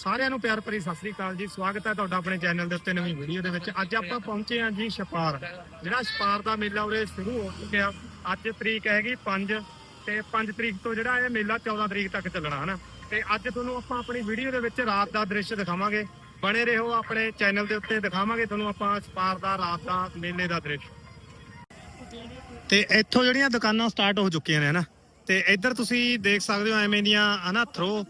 ਸਾਰਿਆਂ ਨੂੰ ਪਿਆਰ ਭਰੀ ਸਤਿ ਸ੍ਰੀ ਅਕਾਲ ਜੀ। ਸਵਾਗਤ ਹੈ ਤੁਹਾਡਾ ਆਪਣੇ ਚੈਨਲ ਦੇ ਉੱਤੇ ਨਵੀਂ ਵੀਡੀਓ ਦੇ ਵਿੱਚ। ਅੱਜ ਆਪਾਂ ਪਹੁੰਚੇ ਹਾਂ ਜੀ ਛਪਾਰ। ਜਿਹੜਾ ਛਪਾਰ ਦਾ ਮੇਲਾ ਉਰੇ ਸ਼ੁਰੂ ਹੋ ਚੁੱਕਿਆ। ਅੱਜ ਤਰੀਕ ਹੈਗੀ 5 ਤੇ 5 ਤਰੀਕ ਤੋਂ ਜਿਹੜਾ ਇਹ ਮੇਲਾ 14 ਤਰੀਕ ਤੱਕ ਚੱਲਣਾ, ਹਨਾ? ਤੇ ਅੱਜ ਤੁਹਾਨੂੰ ਆਪਾਂ ਆਪਣੀ ਵੀਡੀਓ ਦੇ ਵਿੱਚ ਰਾਤ ਦਾ ਦ੍ਰਿਸ਼ ਦਿਖਾਵਾਂਗੇ। ਬਣੇ ਰਹੋ ਆਪਣੇ ਚੈਨਲ ਦੇ ਉੱਤੇ, ਦਿਖਾਵਾਂਗੇ ਤੁਹਾਨੂੰ ਆਪਾਂ ਛਪਾਰ ਦਾ, ਰਾਤ ਦਾ, ਮੇਲੇ ਦਾ ਦ੍ਰਿਸ਼। ਤੇ ਇੱਥੋਂ ਜਿਹੜੀਆਂ ਦੁਕਾਨਾਂ ਸਟਾਰਟ ਹੋ ਚੁੱਕੀਆਂ ਨੇ, ਹਨਾ? ਤੇ ਇੱਧਰ ਤੁਸੀਂ ਦੇਖ ਸਕਦੇ ਹੋ ਐਵੇਂ ਦੀਆਂ, ਹਨਾ ਥਰੋ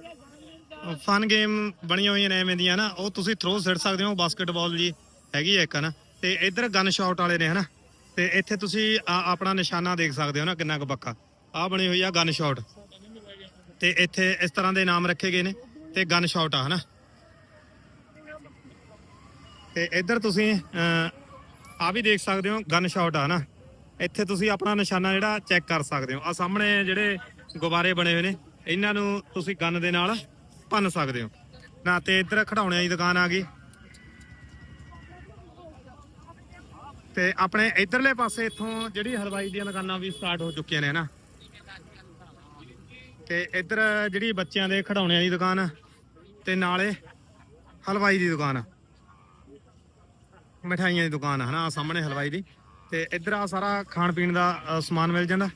ਫਨ ਗੇਮ ਬਣੀਆਂ ਹੋਈਆਂ ਨੇ ਐਵੇਂ ਦੀਆਂ ਨਾ, ਉਹ ਤੁਸੀਂ ਥਰੋ ਸਿੱਟ ਸਕਦੇ ਹੋ ਬਾਸਕਟਬਾਲ ਜੀ ਹੈਗੀ ਹੈ ਇੱਕ ਨਾ ਤੇ ਇੱਧਰ ਗਨ ਸ਼ਾਟ ਵਾਲੇ ਨੇ ਹਨਾ। ਤੇ ਇੱਥੇ ਤੁਸੀਂ ਆ- ਆਪਣਾ ਨਿਸ਼ਾਨਾ ਦੇਖ ਸਕਦੇ ਹੋ ਨਾ, ਕਿੰਨਾ ਕੁ ਪੱਕਾ। ਆ ਬਣੀ ਹੋਈ ਆ ਗਨ ਸ਼ਾਟ ਤੇ ਇੱਥੇ ਇਸ ਤਰ੍ਹਾਂ ਦੇ ਨਾਮ ਰੱਖੇ ਗਏ ਨੇ, ਤੇ ਗਨ ਸ਼ਾਟ ਆ ਹਨਾ। ਤੇ ਇੱਧਰ ਤੁਸੀਂ ਆ ਵੀ ਦੇਖ ਸਕਦੇ ਹੋ ਗਨ ਸ਼ਾਟ ਆ ਨਾ ਇੱਥੇ ਤੁਸੀਂ ਆਪਣਾ ਨਿਸ਼ਾਨਾ ਜਿਹੜਾ ਚੈੱਕ ਕਰ ਸਕਦੇ ਹੋ। ਆ ਸਾਹਮਣੇ ਜਿਹੜੇ ਗੁਬਾਰੇ ਬਣੇ ਹੋਏ ਨੇ, ਇਹਨਾਂ ਨੂੰ ਤੁਸੀਂ ਗਨ ਦੇ ਨਾਲ ਭੰਨ ਸਕਦੇ ਹੋ। ਨਾ ਤੇ ਇੱਧਰ ਖਿਡੌਣਿਆਂ ਦੀ ਦੁਕਾਨ ਆ ਗਈ। ਤੇ ਆਪਣੇ ਇਧਰਲੇ ਪਾਸੇ ਇੱਥੋਂ ਜਿਹੜੀ ਹਲਵਾਈ ਦੀਆਂ ਦੁਕਾਨਾਂ ਵੀ ਸਟਾਰਟ ਹੋ ਚੁੱਕੀਆਂ ਨੇ ਨਾ? ਤੇ ਇੱਧਰ ਜਿਹੜੀ ਬੱਚਿਆਂ ਦੇ ਖਿਡੌਣਿਆਂ ਦੀ ਦੁਕਾਨ ਤੇ ਨਾਲੇ ਹਲਵਾਈ ਦੀ ਦੁਕਾਨ ਮਠਾਈਆਂ ਦੀ ਦੁਕਾਨ ਹਨਾ ਸਾਹਮਣੇ ਹਲਵਾਈ ਦੀ। ਤੇ ਇੱਧਰ ਆ ਸਾਰਾ ਖਾਣ ਪੀਣ ਦਾ ਸਮਾਨ ਮਿਲ ਜਾਂਦਾ।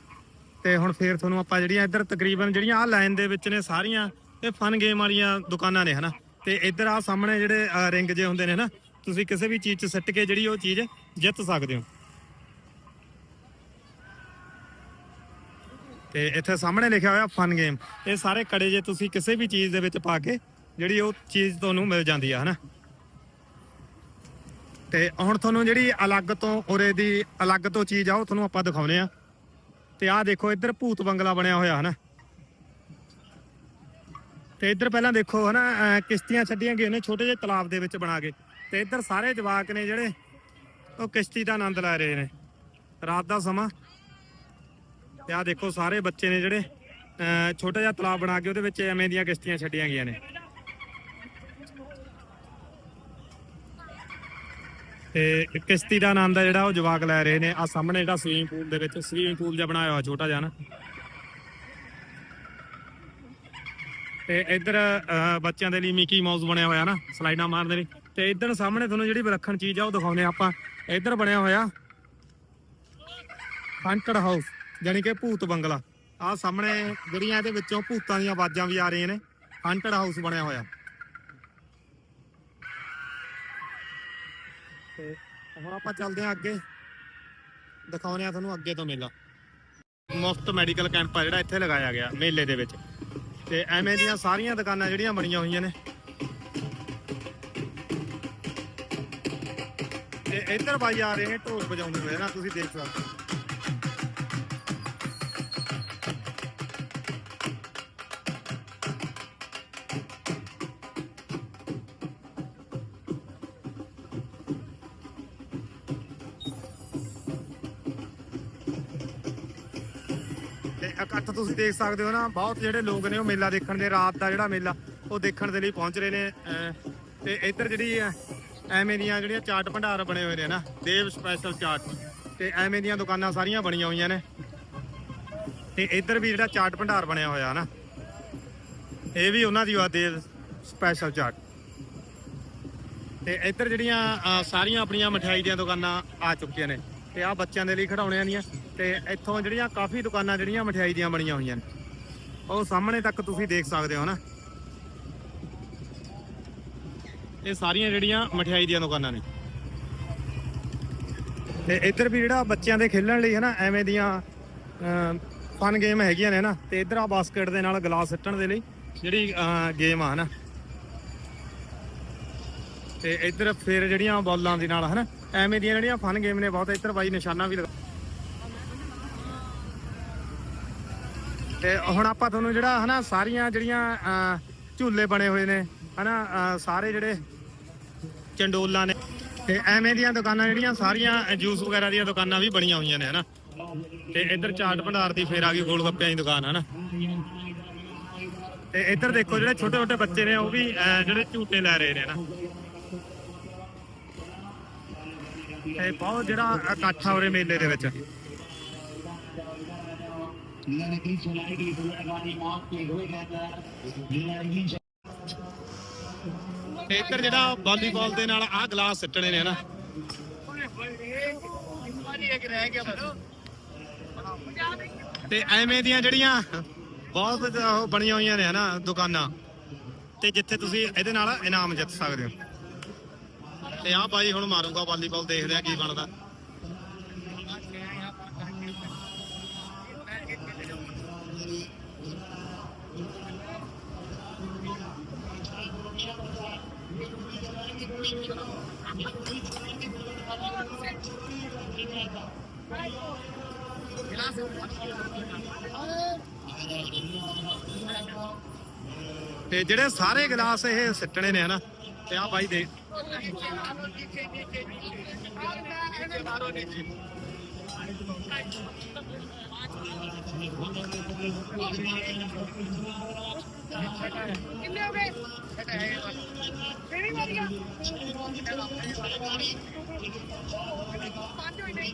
ਤੇ ਹੁਣ ਫੇਰ ਤੁਹਾਨੂੰ ਆਪਾਂ ਜਿਹੜੀਆਂ ਇੱਧਰ ਤਕਰੀਬਨ ਜਿਹੜੀਆਂ ਆ ਲਾਈਨ ਦੇ ਵਿੱਚ ਨੇ ਸਾਰੀਆਂ ਇਹ ਫਨ ਗੇਮ ਵਾਲੀਆਂ ਦੁਕਾਨਾਂ ਨੇ, ਹਨਾ? ਤੇ ਇੱਧਰ ਆ ਸਾਹਮਣੇ ਜਿਹੜੇ ਰਿੰਗ ਜੇ ਹੁੰਦੇ ਨੇ ਨਾ ਤੁਸੀਂ ਕਿਸੇ ਵੀ ਚੀਜ਼ 'ਚ ਸਿੱਟ ਕੇ ਜਿਹੜੀ ਉਹ ਚੀਜ਼ ਜਿੱਤ ਸਕਦੇ ਹੋ। ਤੇ ਇੱਥੇ ਸਾਹਮਣੇ ਲਿਖਿਆ ਹੋਇਆ ਫਨ ਗੇਮ ਇਹ ਸਾਰੇ ਕੜੇ ਜੇ ਤੁਸੀਂ ਕਿਸੇ ਵੀ ਚੀਜ਼ ਦੇ ਵਿੱਚ ਪਾ ਕੇ ਜਿਹੜੀ ਉਹ ਚੀਜ਼ ਤੁਹਾਨੂੰ ਮਿਲ ਜਾਂਦੀ ਆ, ਹਨਾ? ਤੇ ਹੁਣ ਤੁਹਾਨੂੰ ਜਿਹੜੀ ਅਲੱਗ ਤੋਂ ਉਰੇ ਦੀ ਅਲੱਗ ਤੋਂ ਚੀਜ਼ ਆ, ਉਹ ਤੁਹਾਨੂੰ ਆਪਾਂ ਦਿਖਾਉਨੇ ਆ। ਤੇ ਆਹ ਦੇਖੋ, ਇੱਧਰ ਭੂਤ ਬੰਗਲਾ ਬਣਿਆ ਹੋਇਆ, ਹਨਾ? ਤੇ ਇੱਧਰ ਪਹਿਲਾਂ ਦੇਖੋ ਹਨਾ, ਅਹ ਕਿਸ਼ਤੀਆਂ ਛੱਡੀਆਂ ਗਈਆਂ ਨੇ, ਛੋਟੇ ਜਿਹੇ ਤਲਾਬ ਦੇ ਵਿੱਚ ਬਣਾ ਕੇ। ਤੇ ਇੱਧਰ ਸਾਰੇ ਜਵਾਕ ਨੇ ਜਿਹੜੇ, ਉਹ ਕਿਸ਼ਤੀ ਦਾ ਆਨੰਦ ਲੈ ਰਹੇ ਨੇ। ਰਾਤ ਦਾ ਸਮਾਂ। ਤੇ ਆਹ ਦੇਖੋ ਸਾਰੇ ਬੱਚੇ ਨੇ ਜਿਹੜੇ, ਅਹ ਛੋਟਾ ਜਿਹਾ ਤਲਾਬ ਬਣਾ ਕੇ ਉਹਦੇ ਵਿੱਚ ਐਵੇਂ ਦੀਆਂ ਕਿਸ਼ਤੀਆਂ ਛੱਡੀਆਂ ਗਈਆਂ ਨੇ। ਤੇ ਕਿਸ਼ਤੀ ਦਾ ਆਨੰਦ ਆ ਜਿਹੜਾ ਉਹ ਜਵਾਕ ਲੈ ਰਹੇ ਨੇ। ਆ ਸਾਹਮਣੇ ਜਿਹੜਾ ਸਵੀਮਿੰਗ ਪੂਲ ਦੇ ਵਿੱਚ ਸਵੀਮਿੰਗ ਪੂਲ ਜਿਹਾ ਬਣਾਇਆ ਹੋਇਆ, ਛੋਟਾ ਜਿਹਾ ਨਾ। ਤੇ ਇੱਧਰ ਅਹ, ਬੱਚਿਆਂ ਦੇ ਲਈ ਮਿਕੀ ਮਾਊਸ ਬਣਿਆ ਹੋਇਆ ਨਾ ਸਲਾਈਡਾਂ ਮਾਰਦੇ ਲਈ। ਤੇ ਇੱਧਰ ਸਾਹਮਣੇ ਤੁਹਾਨੂੰ ਜਿਹੜੀ ਵਿਲੱਖਣ ਚੀਜ਼ ਆ ਉਹ ਦਿਖਾਉਂਦੇ ਆਪਾਂ। ਇੱਧਰ ਬਣਿਆ ਹੋਇਆ ਹੰਟਡ ਹਾਊਸ ਯਾਨੀ ਕਿ ਭੂਤ ਬੰਗਲਾ। ਆ ਸਾਹਮਣੇ ਜਿਹੜੀਆਂ ਇਹਦੇ ਵਿੱਚੋਂ ਭੂਤਾਂ ਦੀਆਂ ਆਵਾਜ਼ਾਂ ਵੀ ਆ ਰਹੀਆਂ ਨੇ ਹੰਟਡ ਹਾਊਸ ਬਣਿਆ ਹੋਇਆ। ਤੇ ਹੁਣ ਆਪਾਂ ਚੱਲਦੇ ਹਾਂ ਅੱਗੇ। ਦਿਖਾਉਂਦੇ ਆ ਤੁਹਾਨੂੰ ਅੱਗੇ ਤੋਂ ਮੇਲਾ। ਮੁਫਤ ਮੈਡੀਕਲ ਕੈਂਪ ਆ ਜਿਹੜਾ ਇੱਥੇ ਲਗਾਇਆ ਗਿਆ ਮੇਲੇ ਦੇ ਵਿੱਚ। ਤੇ ਐਵੇਂ ਦੀਆਂ ਸਾਰੀਆਂ ਦੁਕਾਨਾਂ ਜਿਹੜੀਆਂ ਬਣੀਆਂ ਹੋਈਆਂ ਨੇ। ਤੇ ਇੱਧਰ ਬਾਈ ਆ ਰਹੇ ਨੇ ਢੋਲ ਵਜਾਉਂਦੇ ਹੋਏ, ਨਾ ਤੁਸੀਂ ਦੇਖ ਸਕਦੇ ਹੋ। ਤੁਸੀਂ ਦੇਖ ਸਕਦੇ ਹੋ ਨਾ, ਬਹੁਤ ਜਿਹੜੇ ਲੋਕ ਨੇ ਉਹ ਮੇਲਾ ਦੇਖਣ ਦੇ, ਰਾਤ ਦਾ ਜਿਹੜਾ ਮੇਲਾ, ਉਹ ਦੇਖਣ ਦੇ ਲਈ ਪਹੁੰਚ ਰਹੇ ਨੇ ਤੇ ਇੱਧਰ ਜਿਹੜੀ ਐਵੇਂ ਦੀਆਂ ਜਿਹੜੀਆਂ ਚਾਟ ਭੰਡਾਰ ਬਣੇ ਹੋਏ ਨੇ ਨਾ, ਦੇਵ ਸਪੈਸ਼ਲ ਚਾਟ, ਤੇ ਐਵੇਂ ਦੀਆਂ ਦੁਕਾਨਾਂ ਸਾਰੀਆਂ ਬਣੀਆਂ ਹੋਈਆਂ ਨੇ। ਤੇ ਇੱਧਰ ਵੀ ਜਿਹੜਾ ਚਾਟ ਭੰਡਾਰ ਬਣਿਆ ਹੋਇਆ ਨਾ, ਇਹ ਵੀ ਉਹਨਾਂ ਦੀ ਆ ਦੇਵ ਸਪੈਸ਼ਲ ਚਾਟ। ਤੇ ਇੱਧਰ ਜਿਹੜੀਆਂ ਸਾਰੀਆਂ ਆਪਣੀਆਂ ਮਠਿਆਈ ਦੀਆਂ ਦੁਕਾਨਾਂ ਆ ਚੁੱਕੀਆਂ ਨੇ, ਤੇ ਆ ਬੱਚਿਆਂ ਦੇ ਲਈ ਖਿਡੌਣਿਆਂ ਦੀਆਂ। ਤੇ ਇੱਥੋਂ ਜਿਹੜੀਆਂ ਕਾਫੀ ਦੁਕਾਨਾਂ ਜਿਹੜੀਆਂ ਮਠਿਆਈ ਦੀਆਂ ਬਣੀਆਂ ਹੋਈਆਂ ਨੇ। ਉਹ ਸਾਹਮਣੇ ਤੱਕ ਤੁਸੀਂ ਦੇਖ ਸਕਦੇ ਹੋ ਨਾ। ਇਹ ਸਾਰੀਆਂ ਜਿਹੜੀਆਂ ਮਠਿਆਈ ਦੀਆਂ ਦੁਕਾਨਾਂ ਨੇ। ਤੇ ਇੱਧਰ ਵੀ ਜਿਹੜਾ ਬੱਚਿਆਂ ਦੇ ਖੇਡਣ ਲਈ ਹੈ ਨਾ, ਐਵੇਂ ਦੀਆਂ ਫਨ ਗੇਮ ਹੈਗੀਆਂ ਨੇ ਨਾ, ਤੇ ਇੱਧਰ ਆ ਬਾਸਕਟ ਦੇ ਨਾਲ ਗਲਾਸ ਸਿੱਟਣ ਦੇ ਲਈ ਜਿਹੜੀ ਗੇਮ ਆ ਨਾ। ਤੇ ਇੱਧਰ ਫਿਰ ਜਿਹੜੀਆਂ ਬੋਲਾਂ ਦੇ ਨਾਲ ਹਨਾ ਐਵੇਂ ਦੀਆਂ ਜਿਹੜੀਆਂ ਫਨ ਗੇਮ ਨੇ, ਬਹੁਤ ਇੱਧਰ ਬਾਈ ਨਿਸ਼ਾਨਾ ਵੀ ਲਗਾ ਤੇ ਹੁਣ ਆਪਾਂ ਤੁਹਾਨੂੰ ਜਿਹੜਾ ਹਨਾ ਸਾਰੀਆਂ ਜਿਹੜੀਆਂ ਝੂਲੇ ਬਣੇ ਹੋਏ ਨੇ, ਹਨਾ ਸਾਰੇ ਜਿਹੜੇ ਚੰਡੋਲਾਂ ਨੇ, ਤੇ ਐਵੇਂ ਦੀਆਂ ਦੁਕਾਨਾਂ ਜਿਹੜੀਆਂ ਸਾਰੀਆਂ ਜੂਸ ਵਗੈਰਾ ਦੀਆਂ ਦੁਕਾਨਾਂ ਵੀ ਬਣੀਆਂ ਹੋਈਆਂ ਨੇ, ਹਨਾ। ਤੇ ਇੱਧਰ ਚਾਟ ਭੰਡਾਰ ਦੀ ਫੇਰ ਆ ਗਈ ਗੋਲ ਗੱਪਿਆਂ ਦੀ ਦੁਕਾਨ, ਹਨਾ। ਤੇ ਇੱਧਰ ਦੇਖੋ ਜਿਹੜੇ ਛੋਟੇ ਛੋਟੇ ਬੱਚੇ ਨੇ, ਉਹ ਵੀ ਜਿਹੜੇ ਝੂਟੇ ਲੈ ਰਹੇ ਨੇ ਨਾ ਤੇ ਬਹੁਤ ਜਿਹੜਾ ਇਕੱਠ ਆ ਉਰੇ ਮੇਲੇ ਦੇ ਵਿੱਚ। ਤੇ ਇੱਧਰ ਜਿਹੜਾ ਵਾਲੀਬਾਲ ਦੇ ਨਾਲ ਆਹ ਗਲਾਸ ਸਿੱਟਣੇ ਨੇ ਨਾ ਤੇ ਐਵੇਂ ਦੀਆਂ ਜਿਹੜੀਆਂ ਬਹੁਤ ਉਹ ਬਣੀਆਂ ਹੋਈਆਂ ਨੇ ਹਨਾ ਦੁਕਾਨਾਂ, ਤੇ ਜਿੱਥੇ ਤੁਸੀਂ ਇਹਦੇ ਨਾਲ ਇਨਾਮ ਜਿੱਤ ਸਕਦੇ ਹੋ। ਤੇ ਆਹ ਬਾਈ ਹੁਣ ਮਾਰੂਗਾ ਵਾਲੀਬਾਲ, ਦੇਖਦੇ ਆ ਕੀ ਬਣਦਾ। ਤੇ ਜਿਹੜੇ ਸਾਰੇ ਗਲਾਸ ਇਹ ਸਿੱਟਣੇ ਨੇ ਹਨਾ, ਤੇ ਆਹ ਬਾਈ ਦੇ। ਕਿੰਨੇ ਹੋ ਗਏ? ਕਿਹੜੀ ਵਾਰੀ ਆ ਪੰਜ ਹੋਈ ਨਹੀਂ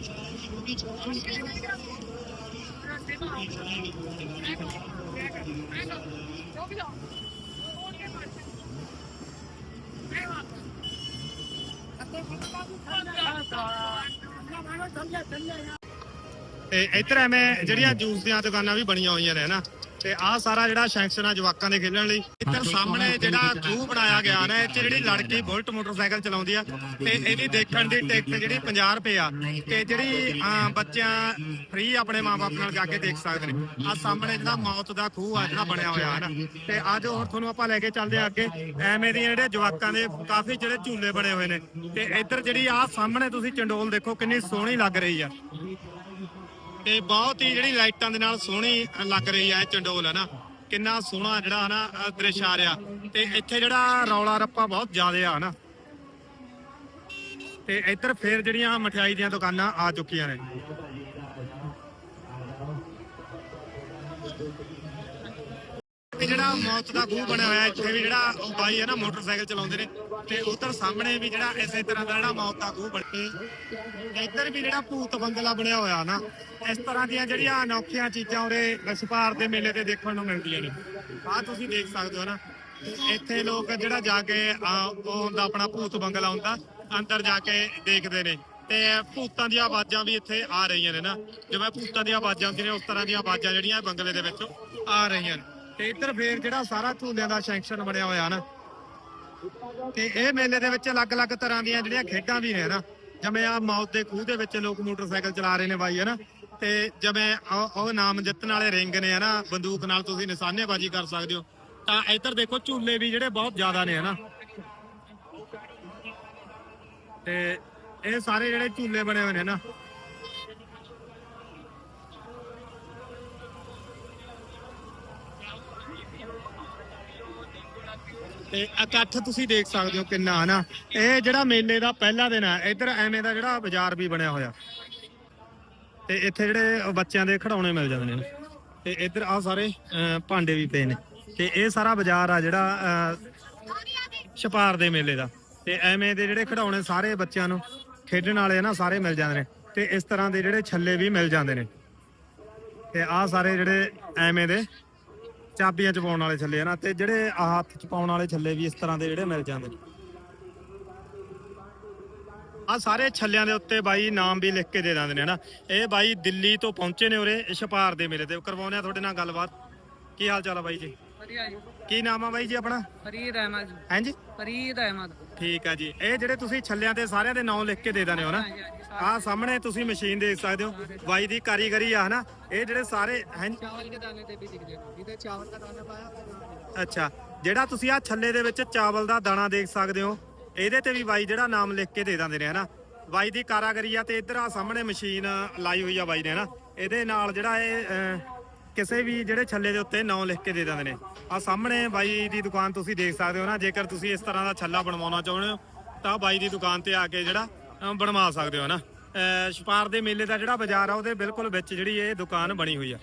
ਤੇ ਇੱਧਰ ਐਵੇਂ ਜਿਹੜੀਆਂ ਜੂਸ ਦੀਆਂ ਦੁਕਾਨਾਂ ਵੀ ਬਣੀਆਂ ਹੋਈਆਂ ਨੇ ਹਨਾ ਤੇ ਆਹ ਸਾਰਾ ਜਿਹੜਾ ਸੈਕਸ਼ਨ ਆ ਜਵਾਕਾਂ ਦੇ ਖੇਡਣ ਲਈ। ਇੱਧਰ ਸਾਹਮਣੇ ਜਿਹੜਾ ਖੂਹ ਬਣਾਇਆ ਗਿਆ ਨਾ ਇੱਥੇ ਜਿਹੜੀ ਲੜਕੀ ਬੁਲਟ ਮੋਟਰਸਾਈਕਲ ਚਲਾਉਂਦੀ ਆ ਤੇ ਇਹਦੀ ਦੇਖਣ ਦੀ ਟਿਕਟ ਜਿਹੜੀ 50 ਰੁਪਏ ਆ। ਤੇ ਜਿਹੜੀ ਅਮ, ਬੱਚਿਆਂ ਫ੍ਰੀ ਆਪਣੇ ਮਾਪੇ ਨਾਲ ਜਾ ਕੇ ਦੇਖ ਸਕਦੇ ਨੇ। ਆ ਸਾਹਮਣੇ ਜਿਹੜਾ ਮੌਤ ਦਾ ਖੂਹ ਆ ਜਿਹੜਾ ਬਣਿਆ ਹੋਇਆ ਹਨਾ ਤੇ ਅੱਜ ਹੁਣ ਤੁਹਾਨੂੰ ਆਪਾਂ ਲੈ ਕੇ ਚੱਲਦੇ ਆ ਅੱਗੇ। ਐਵੇਂ ਦੀਆਂ ਜਿਹੜੇ ਜਵਾਕਾਂ ਦੇ ਕਾਫੀ ਜਿਹੜੇ ਝੂਲੇ ਬਣੇ ਹੋਏ ਨੇ। ਤੇ ਇੱਧਰ ਜਿਹੜੀ ਆ ਸਾਹਮਣੇ ਤੁਸੀਂ ਚੰਡੋਲ ਦੇਖੋ ਕਿੰਨੀ ਸੋਹਣੀ ਲੱਗ ਰਹੀ ਆ। ਤੇ ਬਹੁਤ ਹੀ ਜਿਹੜੀ ਲਾਈਟਾਂ ਦੇ ਨਾਲ ਸੋਹਣੀ ਲੱਗ ਰਹੀ ਹੈ ਚੰਡੋਲ, ਹੈ ਨਾ? ਕਿੰਨਾ ਸੋਹਣਾ ਜਿਹੜਾ ਹਨਾ ਦ੍ਰਿਸ਼ ਆ ਰਿਹਾ। ਤੇ ਇੱਥੇ ਜਿਹੜਾ ਰੌਲਾ ਰੱਪਾ ਬਹੁਤ ਜ਼ਿਆਦਾ ਆ ਹਨਾ ਤੇ ਇੱਧਰ ਫੇਰ ਜਿਹੜੀਆਂ ਮਠਿਆਈ ਦੀਆਂ ਦੁਕਾਨਾਂ ਆ ਚੁੱਕੀਆਂ ਨੇ। ਤੇ ਜਿਹੜਾ ਮੌਤ ਦਾ ਖੂਹ ਬਣਿਆ ਹੋਇਆ ਇੱਥੇ ਵੀ ਜਿਹੜਾ ਉਹ ਬਾਈ ਹੈ ਨਾ ਮੋਟਰਸਾਈਕਲ ਚਲਾਉਂਦੇ ਨੇ, ਤੇ ਉਧਰ ਸਾਹਮਣੇ ਵੀ ਜਿਹੜਾ ਇਸੇ ਤਰ੍ਹਾਂ ਦਾ ਜਿਹੜਾ ਮੌਤ ਦਾ ਖੂਹ ਬਣਿਆ ਇੱਧਰ ਵੀ ਜਿਹੜਾ ਭੂਤ ਬੰਗਲਾ ਬਣਿਆ ਹੋਇਆ ਨਾ, ਇਸ ਤਰ੍ਹਾਂ ਦੀਆਂ ਜਿਹੜੀਆਂ ਅਨੋਖੀਆਂ ਚੀਜ਼ਾਂ ਉਰੇ ਵਿਸਪਾਰ ਦੇ ਮੇਲੇ ਤੇ ਦੇਖਣ ਨੂੰ ਮਿਲਦੀਆਂ ਨੇ। ਆਹ ਤੁਸੀਂ ਦੇਖ ਸਕਦੇ ਹੋ ਨਾ, ਇੱਥੇ ਲੋਕ ਜਿਹੜਾ ਜਾ ਕੇ ਉਹ ਹੁੰਦਾ ਆਪਣਾ ਭੂਤ ਬੰਗਲਾ ਹੁੰਦਾ, ਅੰਦਰ ਜਾ ਕੇ ਦੇਖਦੇ ਨੇ। ਤੇ ਭੂਤਾਂ ਦੀਆਂ ਆਵਾਜ਼ਾਂ ਵੀ ਇੱਥੇ ਆ ਰਹੀਆਂ ਨੇ ਨਾ। ਜਿਵੇਂ ਭੂਤਾਂ ਦੀਆਂ ਆਵਾਜ਼ਾਂ ਹੁੰਦੀਆਂ ਨੇ ਉਸ ਤਰ੍ਹਾਂ ਦੀਆਂ ਆਵਾਜ਼ਾਂ ਜਿਹੜੀਆਂ ਬੰਗਲੇ ਦੇ ਵਿੱਚੋਂ ਆ ਰਹੀਆਂ ਨੇ। ਤੇ ਇੱਧਰ ਫੇਰ ਜਿਹੜਾ ਸਾਰਾ ਝੂਲਿਆਂ ਦਾ ਸੈਂਕਸ਼ਨ ਬਣਿਆ ਹੋਇਆ ਨਾ, ਤੇ ਇਹ ਮੇਲੇ ਦੇ ਵਿੱਚ ਅਲੱਗ-ਅਲੱਗ ਤਰ੍ਹਾਂ ਦੀਆਂ ਜਿਹੜੀਆਂ ਖੇਡਾਂ ਵੀ ਨੇ ਨਾ, ਜਿਵੇਂ ਆ ਮੌਤ ਦੇ ਖੂਹ ਦੇ ਵਿੱਚ ਲੋਕ ਮੋਟਰਸਾਈਕਲ ਚਲਾ ਰਹੇ ਨੇ ਬਾਈ, ਹੈ ਨਾ? ਤੇ ਜਿਵੇਂ ਉਹ ਨਾਮ ਜਿੱਤਣ ਵਾਲੇ ਰਿੰਗ ਨੇ ਹਨਾ ਬੰਦੂਕ ਨਾਲ ਤੁਸੀਂ ਨਿਸ਼ਾਨੇਬਾਜ਼ੀ ਕਰ ਸਕਦੇ ਹੋ। ਤਾਂ ਇੱਧਰ ਦੇਖੋ ਝੂਲੇ ਵੀ ਜਿਹੜੇ ਬਹੁਤ ਜ਼ਿਆਦਾ ਨੇ ਹਨਾ ਤੇ ਇਹ ਸਾਰੇ ਜਿਹੜੇ ਝੂਲੇ ਬਣੇ ਹੋਏ ਨੇ ਨਾ ਤੇ ਇਕੱਠ ਤੁਸੀਂ ਦੇਖ ਸਕਦੇ ਹੋ ਕਿੰਨਾ ਹਨਾ। ਇਹ ਜਿਹੜਾ ਮੇਲੇ ਦਾ ਪਹਿਲਾ ਦਿਨ ਹੈ ਇੱਧਰ ਐਵੇਂ ਦਾ ਜਿਹੜਾ ਬਾਜ਼ਾਰ ਵੀ ਬਣਿਆ ਹੋਇਆ। ਤੇ ਇੱਥੇ ਜਿਹੜੇ ਬੱਚਿਆਂ ਦੇ ਖਿਡੌਣੇ ਮਿਲ ਜਾਂਦੇ ਨੇ। ਤੇ ਇੱਧਰ ਆ ਸਾਰੇ ਭਾਂਡੇ ਵੀ ਪਏ ਨੇ। ਤੇ ਇਹ ਸਾਰਾ ਬਾਜ਼ਾਰ ਆ ਜਿਹੜਾ ਛਪਾਰ ਦੇ ਮੇਲੇ ਦਾ। ਤੇ ਐਵੇਂ ਦੇ ਜਿਹੜੇ ਖਿਡੌਣੇ ਸਾਰੇ ਬੱਚਿਆਂ ਨੂੰ ਖੇਡਣ ਵਾਲੇ ਆ ਨਾ, ਸਾਰੇ ਮਿਲ ਜਾਂਦੇ ਨੇ। ਤੇ ਇਸ ਤਰ੍ਹਾਂ ਦੇ ਜਿਹੜੇ ਛੱਲੇ ਵੀ ਮਿਲ ਜਾਂਦੇ ਨੇ। ਤੇ ਆਹ ਸਾਰੇ ਜਿਹੜੇ ਐਵੇਂ ਦੇ ਚਾਬੀਆਂ ਚ ਪਾਉਣ ਵਾਲੇ ਛੱਲੇ ਆ ਨਾ ਤੇ ਜਿਹੜੇ ਆਹ ਹੱਥ ਚ ਪਾਉਣ ਵਾਲੇ ਛੱਲੇ ਵੀ ਇਸ ਤਰ੍ਹਾਂ ਦੇ ਜਿਹੜੇ ਮਿਲ ਜਾਂਦੇ ਨੇ। ਆ ਸਾਰੇ ਛੱਲਿਆਂ ਦੇ ਉੱਤੇ ਬਾਈ ਨਾਮ ਵੀ ਲਿਖ ਕੇ ਦੇ ਦਿੰਦੇ ਨੇ ਹਨਾ। ਇਹ ਬਾਈ ਦਿੱਲੀ ਤੋਂ ਪਹੁੰਚੇ ਨੇ ਉਰੇ ਛਪਾਰ ਦੇ ਮੇਲੇ ਤੇ। ਕਰਵਾਉਂਦੇ ਆ ਤੁਹਾਡੇ ਨਾਲ ਗੱਲਬਾਤ। ਕੀ ਹਾਲ ਚਾਲ ਆ ਬਾਈ ਜੀ? ਵਧੀਆ ਜੀ। ਕੀ ਨਾਮ ਆ ਬਾਈ ਜੀ ਆਪਣਾ? ਫਰੀਦ ਅਹਿਮਦ ਹਾਂਜੀ ਫਰੀਦ ਅਹਿਮਦ। ਠੀਕ ਆ ਜੀ। ਇਹ ਜਿਹੜੇ ਤੁਸੀਂ ਛੱਲਿਆਂ ਤੇ ਸਾਰਿਆਂ ਦੇ ਨਾਮ ਲਿਖ ਕੇ ਦੇ ਦਿੰਦੇ ਹੋ ਨਾ ਆ ਸਾਹਮਣੇ ਤੁਸੀਂ ਮਸ਼ੀਨ ਦੇਖ ਸਕਦੇ ਹੋ ਬਾਈ ਦੀ ਕਾਰੀਗਰੀ ਆ ਹਨਾ? ਇਹ ਜਿਹੜੇ ਸਾਰੇ ਹੈਂ? ਚਾਵਲ ਦੇ ਦਾਣੇ ਤੇ ਵੀ ਦਿਖਦੇ ਇਹਦੇ ਚਾਵਲ ਦਾ ਦਾਣਾ ਪਾਇਆ ਅੱਛਾ ਜਿਹੜਾ ਤੁਸੀਂ ਆ ਛੱਲੇ ਦੇ ਵਿੱਚ ਚਾਵਲ ਦਾ ਦਾਣਾ ਦੇਖ ਸਕਦੇ ਹੋ ਇਹਦੇ ਤੇ ਵੀ ਬਾਈ ਜਿਹੜਾ ਨਾਮ ਲਿਖ ਕੇ ਦੇ ਦਿੰਦੇ ਨੇ ਹਨਾ? ਬਾਈ ਦੀ ਕਾਰਾਗਰੀ ਆ ਤੇ ਇੱਧਰ ਆ ਸਾਹਮਣੇ ਮਸ਼ੀਨ ਲਾਈ ਹੋਈ ਆ ਬਾਈ ਨੇ ਹਨਾ? ਇਹਦੇ ਨਾਲ ਜਿਹੜਾ ਇਹ ਅਹ, ਕਿਸੇ ਵੀ ਜਿਹੜੇ ਛੱਲੇ ਦੇ ਉੱਤੇ ਨਾਮ ਲਿਖ ਕੇ ਦੇ ਦਿੰਦੇ ਨੇ। ਆ ਸਾਹਮਣੇ ਬਾਈ ਦੀ ਦੁਕਾਨ ਤੁਸੀਂ ਦੇਖ ਸਕਦੇ ਹੋ ਨਾ ਜੇਕਰ ਤੁਸੀਂ ਇਸ ਤਰ੍ਹਾਂ ਦਾ ਛੱਲਾ ਬਣਵਾਉਣਾ ਚਾਹੁੰਦੇ ਹੋ ਤਾਂ ਬਾਈ ਦੀ ਦੁਕਾਨ ਤੇ ਆ ਕੇ ਜਿਹੜਾ ਬਣਵਾ ਸਕਦੇ ਹੋ ਨਾ ਛਪਾਰ ਦੇ ਮੇਲੇ ਦਾ ਜਿਹੜਾ ਬਾਜ਼ਾਰ ਆ ਉਹਦੇ ਬਿਲਕੁਲ ਵਿੱਚ ਜਿਹੜੀ ਇਹ ਦੁਕਾਨ ਬਣੀ ਹੋਈ ਆ।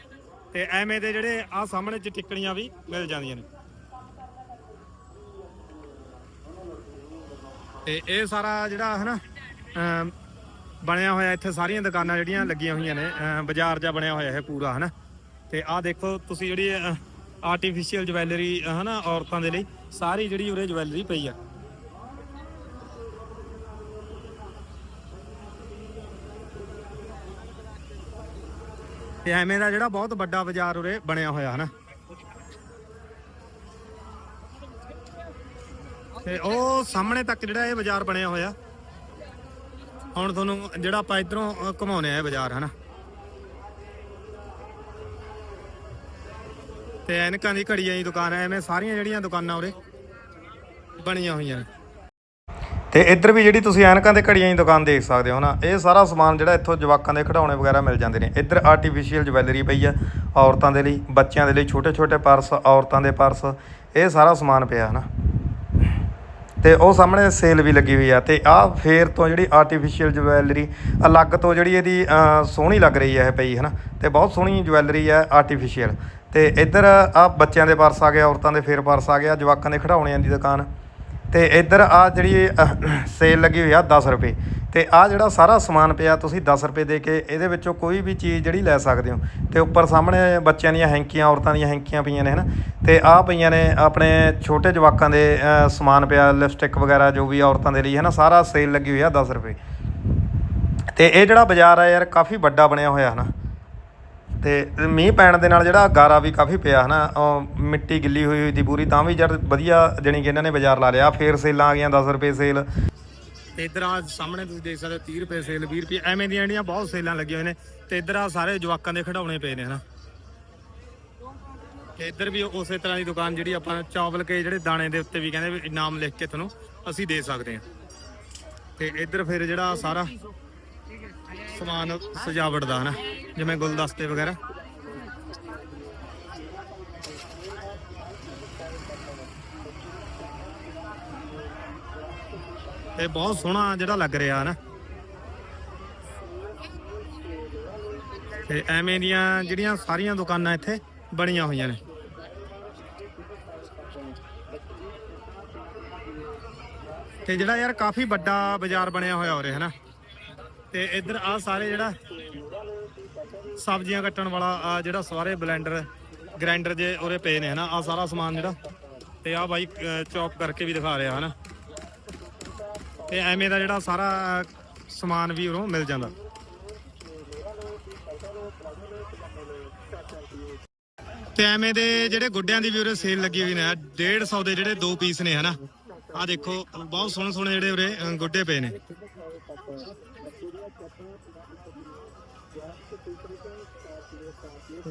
ਤੇ ਐਵੇਂ ਦੇ ਜਿਹੜੇ ਆ ਸਾਹਮਣੇ ਚ ਟਿੱਕਣੀਆਂ ਵੀ ਮਿਲ ਜਾਂਦੀਆਂ ਨੇ। ਤੇ ਇਹ ਸਾਰਾ ਜਿਹੜਾ ਹਨਾ ਅਮ, ਬਣਿਆ ਹੋਇਆ ਇੱਥੇ ਸਾਰੀਆਂ ਦੁਕਾਨਾਂ ਜਿਹੜੀਆਂ ਲੱਗੀਆਂ ਹੋਈਆਂ ਨੇ ਬਾਜ਼ਾਰ ਜਿਹਾ ਬਣਿਆ ਹੋਇਆ ਹੈ ਪੂਰਾ ਹਨਾ? ਤੇ ਆਹ ਦੇਖੋ ਤੁਸੀਂ ਜਿਹੜੀ ਆਰਟੀਫੀਸ਼ੀਅਲ ਜਵੈਲਰੀ ਹਨਾ ਔਰਤਾਂ ਦੇ ਲਈ ਸਾਰੀ ਜਿਹੜੀ ਉਰੇ ਜਵੈਲਰੀ ਪਈ ਆ। ਤੇ ਐਵੇਂ ਦਾ ਜਿਹੜਾ ਬਹੁਤ ਵੱਡਾ ਬਾਜ਼ਾਰ ਉਰੇ ਬਣਿਆ ਹੋਇਆ, ਹਨਾ? ਤੇ ਉਹ ਸਾਹਮਣੇ ਤੱਕ ਜਿਹੜਾ ਇਹ ਬਾਜ਼ਾਰ ਬਣਿਆ ਹੋਇਆ, ਹੁਣ ਤੁਹਾਨੂੰ ਜਿਹੜਾ ਆਪਾਂ ਇਧਰੋਂ ਘੁਮਾਉਨੇ ਆ ਇਹ ਬਾਜ਼ਾਰ, ਹਨਾ? ਤੇ ਐਨਕਾਂ ਦੀ ਘੜੀਆਂ ਦੀ ਦੁਕਾਨ ਐ ਐਵੇਂ ਸਾਰੀਆਂ ਜਿਹੜੀਆਂ ਦੁਕਾਨਾਂ ਉਰੇ ਬਣੀਆਂ ਹੋਈਆਂ ਨੇ। ਤੇ ਇੱਧਰ ਵੀ ਜਿਹੜੀ ਤੁਸੀਂ ਐਨਕਾਂ ਤੇ ਘੜੀਆਂ ਦੀ ਦੁਕਾਨ ਦੇਖ ਸਕਦੇ ਹੋ ਨਾ, ਇਹ ਸਾਰਾ ਸਮਾਨ ਜਿਹੜਾ ਇੱਥੋਂ ਜਵਾਕਾਂ ਦੇ ਖਿਡੌਣੇ ਵਗੈਰਾ ਮਿਲ ਜਾਂਦੇ ਨੇ। ਇੱਧਰ ਆਰਟੀਫੀਸ਼ੀਅਲ ਜਵੈਲਰੀ ਪਈ ਆ, ਔਰਤਾਂ ਦੇ ਲਈ, ਬੱਚਿਆਂ ਦੇ ਲਈ ਛੋਟੇ ਛੋਟੇ ਪਰਸ, ਔਰਤਾਂ ਦੇ ਪਰਸ, ਇਹ ਸਾਰਾ ਸਮਾਨ ਪਿਆ ਹਨਾ। ਤੇ ਉਹ ਸਾਹਮਣੇ ਸੇਲ ਵੀ ਲੱਗੀ ਹੋਈ ਆ, ਤੇ ਆਹ ਫੇਰ ਤੋਂ ਜਿਹੜੀ ਆਰਟੀਫੀਸ਼ੀਅਲ ਜਵੈਲਰੀ ਅਲੱਗ ਤੋਂ ਜਿਹੜੀ ਇਹਦੀ ਸੋਹਣੀ ਲੱਗ ਰਹੀ ਹੈ ਇਹ ਪਈ ਹਨਾ, ਤੇ ਬਹੁਤ ਸੋਹਣੀ ਜਵੈਲਰੀ ਹੈ ਆਰਟੀਫੀਸ਼ੀਅਲ ਤੇ ਇੱਧਰ ਆ ਬੱਚਿਆਂ ਦੇ ਪਰਸ ਆ ਗਏ, ਔਰਤਾਂ ਦੇ ਫੇਰ ਪਰਸ ਆ ਗਿਆ, ਜਵਾਕਾਂ ਦੇ ਖਿਡੌਣਿਆਂ ਦੀ ਦੁਕਾਨ। ਤੇ ਇੱਧਰ ਆ ਜਿਹੜੀ ਸੇਲ ਲੱਗੀ ਹੋਈ ਆ 10 ਰੁਪਏ। ਤੇ ਆ ਜਿਹੜਾ ਸਾਰਾ ਸਮਾਨ ਪਿਆ, ਤੁਸੀਂ 10 ਰੁਪਏ ਦੇ ਕੇ ਇਹਦੇ ਵਿੱਚੋਂ ਕੋਈ ਵੀ ਚੀਜ਼ ਜਿਹੜੀ ਲੈ ਸਕਦੇ ਹੋ। ਤੇ ਉੱਪਰ ਸਾਹਮਣੇ ਬੱਚਿਆਂ ਦੀਆਂ ਹੈਂਕੀਆਂ, ਔਰਤਾਂ ਦੀਆਂ ਹੈਂਕੀਆਂ ਪਈਆਂ ਨੇ, ਹਨਾ। ਤੇ ਆ ਪਈਆਂ ਨੇ ਆਪਣੇ ਛੋਟੇ ਜਵਾਕਾਂ ਦੇ ਸਮਾਨ ਪਿਆ, ਲਿਪਸਟਿਕ ਵਗੈਰਾ ਜੋ ਵੀ ਔਰਤਾਂ ਦੇ ਲਈ ਹੈ ਨਾ ਸਾਰਾ ਸੇਲ ਲੱਗੀ ਹੋਈ ਆ 10 ਰੁਪਏ। ਤੇ ਇਹ ਜਿਹੜਾ ਬਾਜ਼ਾਰ ਆ ਯਾਰ, ਕਾਫੀ ਵੱਡਾ ਬਣਿਆ ਹੋਇਆ, ਹਨਾ। ਤੇ ਮੀਂਹ ਪੈਣ ਦੇ ਨਾਲ ਜਿਹੜਾ ਗਾਰਾ ਵੀ ਕਾਫੀ ਪਿਆ ਹਨਾ, ਉਹ ਮਿੱਟੀ ਗਿੱਲੀ ਹੋਈ ਹੋਈ ਦੀ ਪੂਰੀ, ਤਾਂ ਵੀ ਜਦ ਵਧੀਆ ਜਣੀ ਕਿ ਇਹਨਾਂ ਨੇ ਬਾਜ਼ਾਰ ਲਾ ਲਿਆ। ਫੇਰ ਸੇਲਾਂ ਆ ਗਈਆਂ 10 ਰੁਪਏ ਸੇਲ। ਤੇ ਇਧਰ ਆ ਸਾਹਮਣੇ ਤੁਸੀਂ ਦੇਖ ਸਕਦੇ ਹੋ 30 ਰੁਪਏ ਸੇਲ 20 ਰੁਪਏ, ਐਵੇਂ ਦੀਆਂ ਜਿਹੜੀਆਂ ਬਹੁਤ ਸੇਲਾਂ ਲੱਗੀਆਂ ਹੋਏ ਨੇ। ਤੇ ਇਧਰ ਆ ਸਾਰੇ ਜਵਾਕਾਂ ਦੇ ਖਿਡੌਣੇ ਪਏ ਨੇ ਹਨਾ। ਤੇ ਇੱਧਰ ਵੀ ਉਸੇ ਤਰ੍ਹਾਂ ਦੀ ਦੁਕਾਨ ਜਿਹੜੀ ਆਪਾਂ ਚਾਵਲ ਕੇ ਜਿਹੜੇ ਦਾਣੇ ਦੇ ਉੱਤੇ ਵੀ ਕਹਿੰਦੇ ਵੀ ਇਨਾਮ ਲਿਖ ਕੇ ਤੁਹਾਨੂੰ ਅਸੀਂ ਦੇ ਸਕਦੇ ਹਾਂ। ਤੇ ਇੱਧਰ ਫਿਰ ਜਿਹੜਾ ਸਾਰਾ ਸਮਾਨ ਸਜਾਵਟ ਦਾ, ਹਨਾ? ਜਿਵੇਂ ਗੁਲਦਸਤੇ ਵਗੈਰਾ। ਇਹ ਬਹੁਤ ਸੋਹਣਾ ਜਿਹੜਾ ਲੱਗ ਰਿਹਾ, ਹਨਾ? ਤੇ ਐਵੇਂ ਦੀਆਂ ਜਿਹੜੀਆਂ ਸਾਰੀਆਂ ਦੁਕਾਨਾਂ ਇੱਥੇ ਬਣੀਆਂ ਹੋਈਆਂ ਨੇ। ਤੇ ਜਿਹੜਾ ਯਾਰ ਕਾਫੀ ਵੱਡਾ ਬਾਜ਼ਾਰ ਬਣਿਆ ਹੋਇਆ ਹੋ ਰਿਹਾ ਹੈ ਨਾ ਤੇ ਇੱਧਰ ਆ ਸਾਰੇ ਜਿਹੜਾ ਸਬਜ਼ੀਆਂ ਕੱਟਣ ਵਾਲਾ ਆ ਜਿਹੜਾ ਸਾਰੇ ਬਲੈਂਡਰ ਗ੍ਰਾਈਂਡਰ ਜੇ ਉਰੇ ਪਏ ਨੇ ਹਨਾ ਆ ਸਾਰਾ ਸਮਾਨ ਜਿਹੜਾ ਤੇ ਆ ਬਾਈ ਚੌਪ ਕਰਕੇ ਵੀ ਦਿਖਾ ਰਿਹਾ ਹਨਾ। ਤੇ ਐਵੇਂ ਦਾ ਜਿਹੜਾ ਸਾਰਾ ਸਮਾਨ ਵੀ ਉਰੋਂ ਮਿਲ ਜਾਂਦਾ। ਤੇ ਐਵੇਂ ਦੇ ਜਿਹੜੇ ਗੁੱਡਿਆਂ ਦੀ ਵੀ ਉਰੇ ਸੇਲ ਲੱਗੀ ਹੋਈ ਨੇ 150 ਦੇ ਜਿਹੜੇ ਦੋ ਪੀਸ ਨੇ ਹਨਾ। ਆ ਦੇਖੋ, ਬਹੁਤ ਸੋਹਣੇ ਸੋਹਣੇ ਜਿਹੜੇ ਉਰੇ ਗੁੱਡੇ ਪਏ ਨੇ।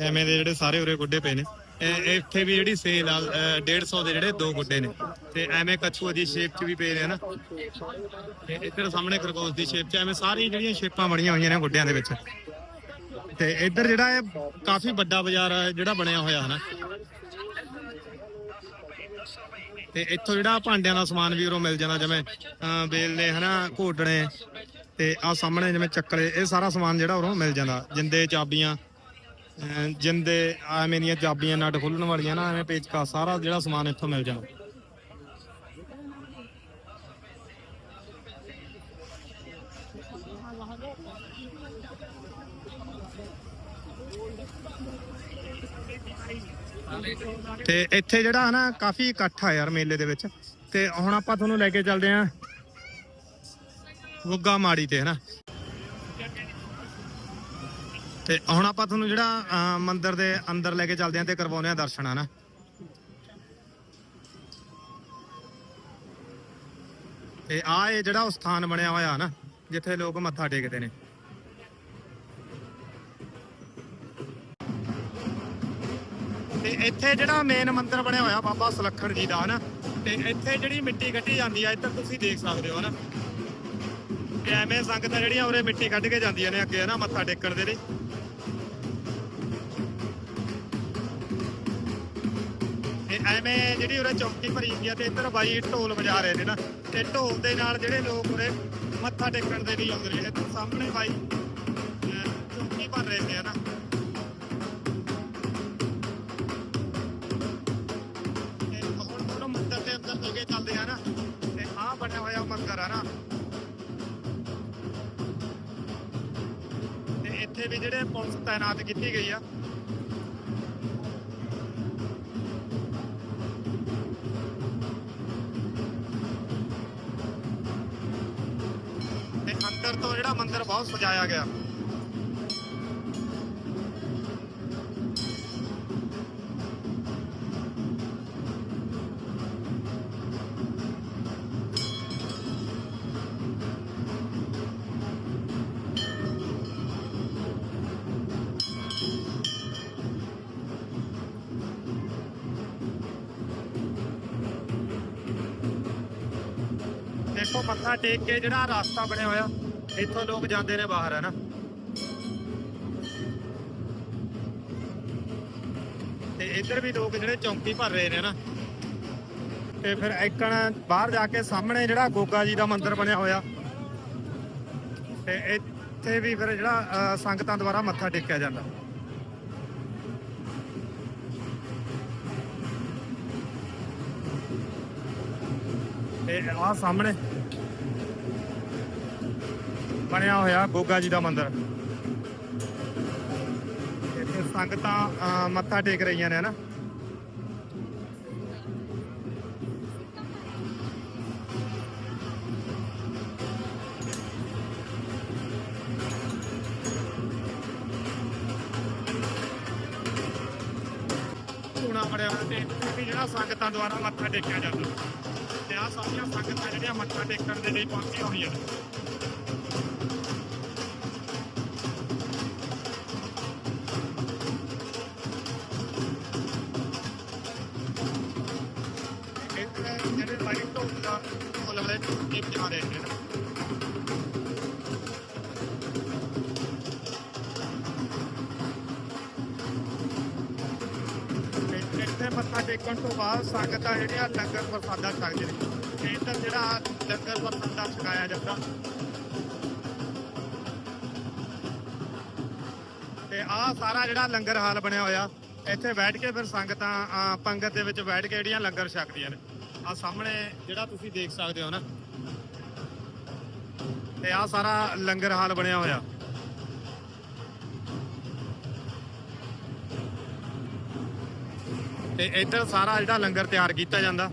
ਐਵੇਂ ਦੇ ਜਿਹੜੇ ਸਾਰੇ ਉਰੇ ਗੁੱਡੇ ਪਏ ਨੇ। ਇਹ- ਇੱਥੇ ਵੀ ਜਿਹੜੀ ਸੇਲ ਆ ਅ, 150 ਦੇ ਜਿਹੜੇ ਦੋ ਗੁੱਡੇ ਨੇ। ਤੇ ਐਵੇਂ ਕਛੂਆ ਦੀ ਸ਼ੇਪ 'ਚ ਵੀ ਪਏ ਨੇ ਹਨਾ। ਤੇ ਇੱਧਰ ਸਾਹਮਣੇ ਖਰਗੋਸ਼ ਦੀ ਸ਼ੇਪ 'ਚ ਐਵੇਂ ਸਾਰੀ ਜਿਹੜੀਆਂ ਸ਼ੇਪਾਂ ਬਣੀਆਂ ਹੋਈਆਂ ਨੇ ਗੁੱਡਿਆਂ ਦੇ ਵਿੱਚ। ਤੇ ਇੱਧਰ ਜਿਹੜਾ ਇਹ ਕਾਫੀ ਵੱਡਾ ਬਾਜ਼ਾਰ ਆ ਜਿਹੜਾ ਬਣਿਆ ਹੋਇਆ ਹਨਾ। ਤੇ ਇੱਥੋਂ ਜਿਹੜਾ ਭਾਂਡਿਆਂ ਦਾ ਸਮਾਨ ਵੀ ਉਰੋਂ ਮਿਲ ਜਾਂਦਾ ਜਿਵੇਂ ਅਹ, ਬੇਲਣੇ ਹਨਾ ਘੋਟਣੇ। ਤੇ ਆ ਸਾਹਮਣੇ ਜਿਵੇਂ ਚੱਕਲੇ ਇਹ ਸਾਰਾ ਸਮਾਨ ਜਿਹੜਾ ਉਰੋਂ ਮਿਲ ਜਾਂਦਾ ਜਿੰਦੇ ਚਾਬੀਆਂ। ਜਿੰਦੇ ਐਵੇਂ ਦੀਆਂ ਚਾਬੀਆਂ ਨਟ ਖੋਲਣ ਵਾਲੀਆਂ ਨਾ, ਐਵੇਂ ਪੇਚਕਾ ਸਾਰਾ ਜਿਹੜਾ ਸਮਾਨ ਇੱਥੋਂ ਮਿਲ ਜਾਂਦਾ ਤੇ ਇੱਥੇ ਜਿਹੜਾ ਨਾ, ਕਾਫੀ ਇਕੱਠ ਆ ਯਾਰ ਮੇਲੇ ਦੇ ਵਿੱਚ। ਤੇ ਹੁਣ ਆਪਾਂ ਤੁਹਾਨੂੰ ਲੈ ਕੇ ਚੱਲਦੇ ਆਂ ਗੁੱਗਾ ਮਾੜੀ ਤੇ ਹਨਾ ਤੇ ਹੁਣ ਆਪਾਂ ਤੁਹਾਨੂੰ ਜਿਹੜਾ ਅਹ, ਮੰਦਿਰ ਦੇ ਅੰਦਰ ਲੈ ਕੇ ਚੱਲਦੇ ਆਂ ਤੇ ਕਰਵਾਉਂਦੇ ਆਂ ਦਰਸ਼ਨ ਹਨਾ? ਤੇ ਆ ਇਹ ਜਿਹੜਾ ਉਹ ਸਥਾਨ ਬਣਿਆ ਹੋਇਆ ਹਨਾ? ਜਿੱਥੇ ਲੋਕ ਮੱਥਾ ਟੇਕਦੇ ਨੇ। ਤੇ ਇੱਥੇ ਜਿਹੜਾ ਮੇਨ ਮੰਦਿਰ ਬਣਿਆ ਹੋਇਆ ਬਾਬਾ ਸੁਲੱਖਣ ਜੀ ਦਾ ਹਨਾ? ਤੇ ਇੱਥੇ ਜਿਹੜੀ ਮਿੱਟੀ ਕੱਢੀ ਜਾਂਦੀ ਆ ਇੱਧਰ ਤੁਸੀਂ ਦੇਖ ਸਕਦੇ ਹੋ ਹਨਾ? ਤੇ ਐਵੇਂ ਸੰਗਤਾਂ ਜਿਹੜੀਆਂ ਉਰੇ ਮਿੱਟੀ ਕੱਢ ਕੇ ਜਾਂਦੀਆਂ ਨੇ ਅੱਗੇ ਹਨਾ? ਮੱਥਾ ਟੇਕਣ ਦੇ ਲਈ। ਐਵੇਂ ਜਿਹੜੀ ਉਰੇ ਚੌਕੀ ਭਰੀ ਹੁੰਦੀ ਆ ਤੇ ਇੱਧਰ ਬਾਈ ਢੋਲ ਵਜਾ ਰਹੇ ਨੇ ਨਾ। ਤੇ ਢੋਲ ਦੇ ਨਾਲ ਜਿਹੜੇ ਲੋਕ ਉਰੇ ਮੱਥਾ ਟੇਕਣ ਦੇ ਲਈ ਆਉਂਦੇ ਨੇ। ਇੱਧਰ ਸਾਹਮਣੇ ਬਾਈ ਚੌਂਕੀ ਭਰ ਰਹੇ ਨੇ ਹਨਾ ਹੁਣ ਮੰਦਿਰ ਦੇ ਅੰਦਰ ਲੈ ਚੱਲਦੇ ਆ ਨਾ। ਤੇ ਆਹ ਬਣਿਆ ਹੋਇਆ ਮੰਦਰ ਆ ਨਾ। ਤੇ ਇੱਥੇ ਵੀ ਜਿਹੜੇ ਪੁਲਿਸ ਤਾਇਨਾਤ ਕੀਤੀ ਗਈ ਆ। ਬਹੁਤ ਸਜਾਇਆ ਗਿਆ ਦੇਖੋ ਮੱਥਾ ਟੇਕ ਕੇ ਜਿਹੜਾ ਰਸਤਾ ਬਣਿਆ ਹੋਇਆ ਇੱਥੋਂ ਲੋਕ ਜਾਂਦੇ ਨੇ ਬਾਹਰ, ਹੈ ਨਾ? ਤੇ ਇੱਧਰ ਵੀ ਲੋਕ ਜਿਹੜੇ ਚੌਂਕੀ ਭਰ ਰਹੇ ਨੇ ਨਾ, ਤੇ ਫਿਰ ਇੱਕਣ ਬਾਹਰ ਜਾ ਕੇ ਸਾਹਮਣੇ ਜਿਹੜਾ ਗੋਗਾ ਜੀ ਦਾ ਮੰਦਿਰ ਬਣਿਆ ਹੋਇਆ, ਤੇ ਇੱਥੇ ਵੀ ਫਿਰ ਜਿਹੜਾ ਸੰਗਤਾਂ ਦੁਆਰਾ ਮੱਥਾ ਟੇਕਿਆ ਜਾਂਦਾ। ਤੇ ਆਹ ਸਾਹਮਣੇ ਬਣਿਆ ਹੋਇਆ ਗੋਗਾ ਜੀ ਦਾ ਮੰਦਿਰ। ਇੱਥੇ ਸੰਗਤਾਂ ਮੱਥਾ ਟੇਕ ਰਹੀਆਂ ਨੇ ਨਾ ਧੂਣਾ ਬੜਿਆ ਹੋਇਆ ਤੇ ਵੀ ਜਿਹੜਾ ਸੰਗਤਾਂ ਦੁਆਰਾ ਮੱਥਾ ਟੇਕਿਆ ਜਾਂਦਾ। ਤੇ ਆਹ ਸਾਰੀਆਂ ਸੰਗਤਾਂ ਜਿਹੜੀਆਂ ਮੱਥਾ ਟੇਕਣ ਦੇ ਲਈ ਪਹੁੰਚੀਆਂ ਹੋਈਆਂ ਨੇ। ਇੱਥੇ ਮੱਥਾ ਟੇਕਣ ਤੋਂ ਬਾਅਦ ਸੰਗਤਾਂ ਜਿਹੜੀਆਂ ਲੰਗਰ ਪ੍ਰਸਾਦਾ ਛਕਦੇ ਨੇ। ਤੇ ਇੱਧਰ ਜਿਹੜਾ ਲੰਗਰ ਪ੍ਰਸਾਦਾ ਛਕਾਇਆ ਜਾਂਦਾ। ਤੇ ਆਹ ਸਾਰਾ ਜਿਹੜਾ ਲੰਗਰ ਹਾਲ ਬਣਿਆ ਹੋਇਆ ਇੱਥੇ ਬੈਠ ਕੇ ਫਿਰ ਸੰਗਤਾਂ ਅਹ, ਪੰਗਤ ਦੇ ਵਿੱਚ ਬੈਠ ਕੇ ਜਿਹੜੀਆਂ ਲੰਗਰ ਛਕਦੀਆਂ ਨੇ। ਆ ਸਾਹਮਣੇ ਜਿਹੜਾ ਤੁਸੀਂ ਦੇਖ ਸਕਦੇ ਹੋ ਨਾ ਤੇ ਆਹ ਸਾਰਾ ਲੰਗਰ ਹਾਲ ਬਣਿਆ ਹੋਇਆ। ਤੇ ਇੱਧਰ ਸਾਰਾ ਜਿਹੜਾ ਲੰਗਰ ਤਿਆਰ ਕੀਤਾ ਜਾਂਦਾ,